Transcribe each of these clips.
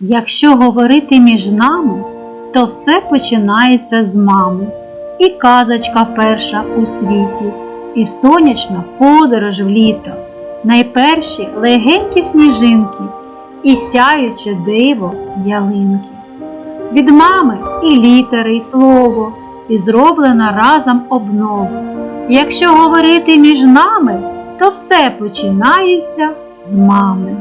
Якщо говорити між нами, то все починається з мами. І казочка перша у світі, і сонячна подорож в літо, найперші легенькі сніжинки, і сяюче диво ялинки. Від мами і літери, і слово, і зроблена разом обнова. Якщо говорити між нами, то все починається з мами.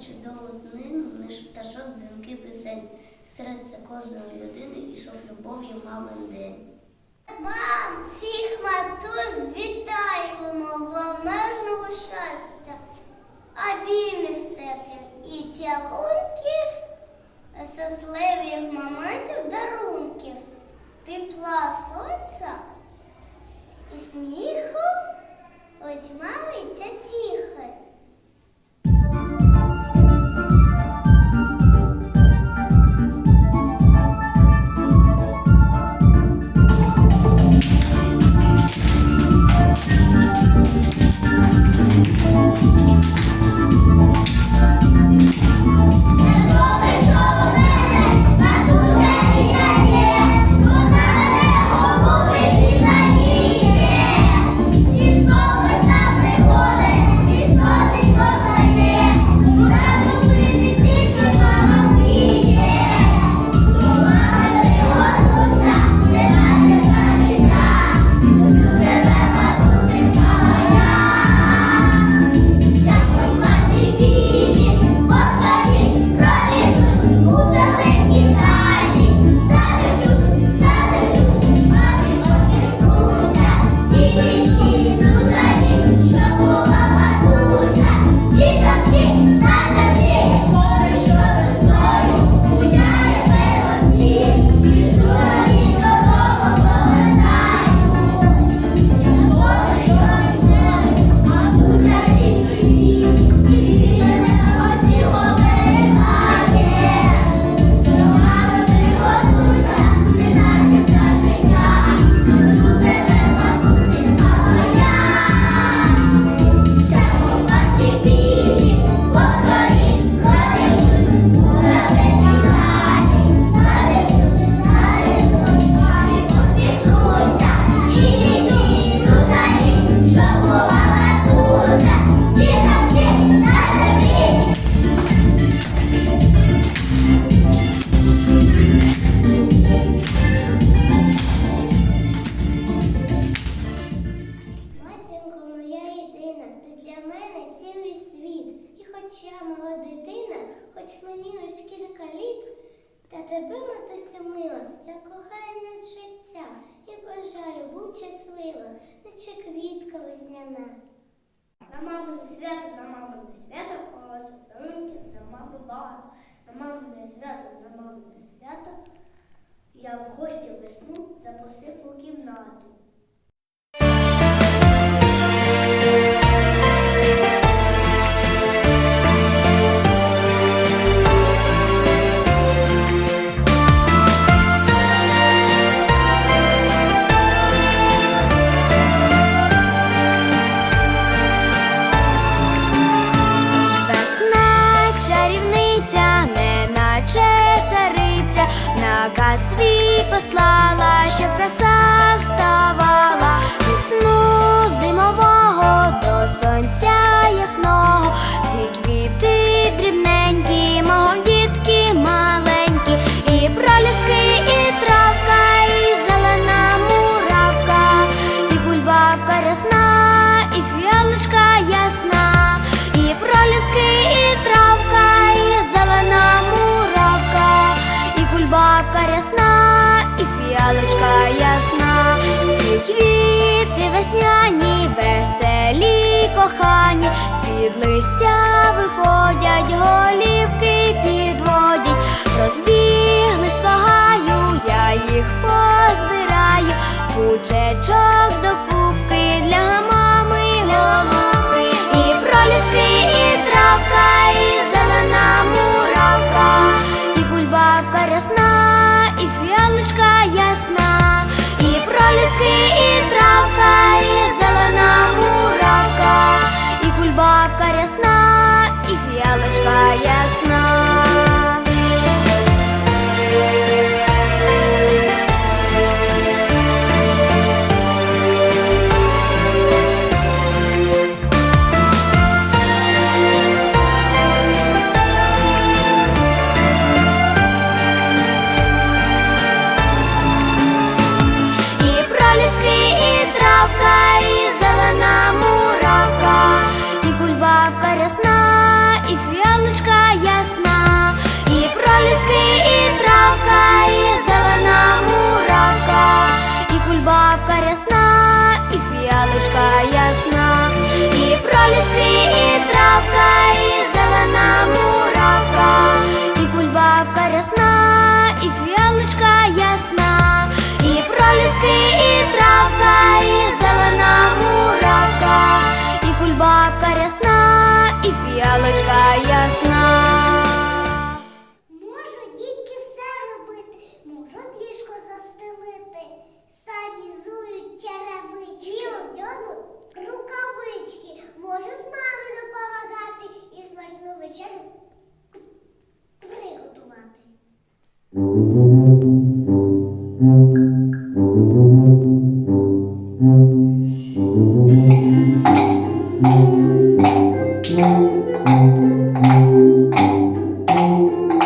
Чудову днину наш пташок дзвінки пісень Стреться кожної людини, ішов любов'ю мамин день. Мам, всіх матусь вітаємо вломежного щастя, обіймів теплих і цілунків, щасливих моментів дарунків, тепла сонця і сміху, ось мами ця тіха. Літ, та тебе матуся мила, я кохаю над життя і бажаю будь щаслива, наче квітка весняна. На мамине свято, на мамине свято, хочу дарунків, на мами багато. На мамине свято, на мамине свято. Я в гості весну запросив у кімнату. Квіти весняні, веселі, кохані, з-під листя виходять, голівки підводять, розбігли по гаю, я їх позбираю, кучечок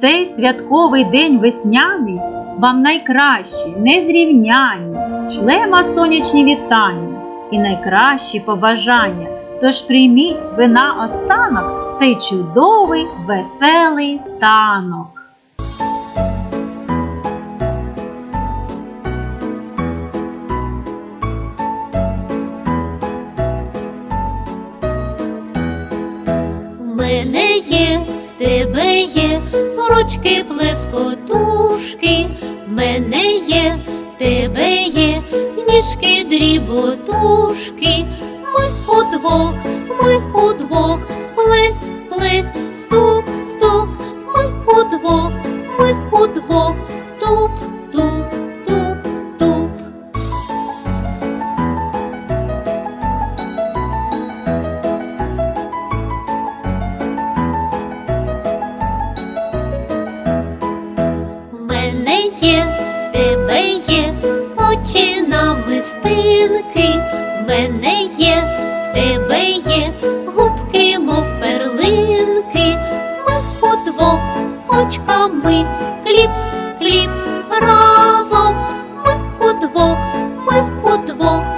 Цей святковий день весняний вам найкращі, незрівняні, шлема сонячні вітання і найкращі побажання. Тож прийміть ви на останок цей чудовий веселий танок. Квіточки, плескотушки, в мене є, в тебе є, ніжки дріботушки, ми удвох, ми удвох, плес, плес, стук, стук, ми удвох, ми удвох. очками хліб, хліб разом ми удвох, ми удвох.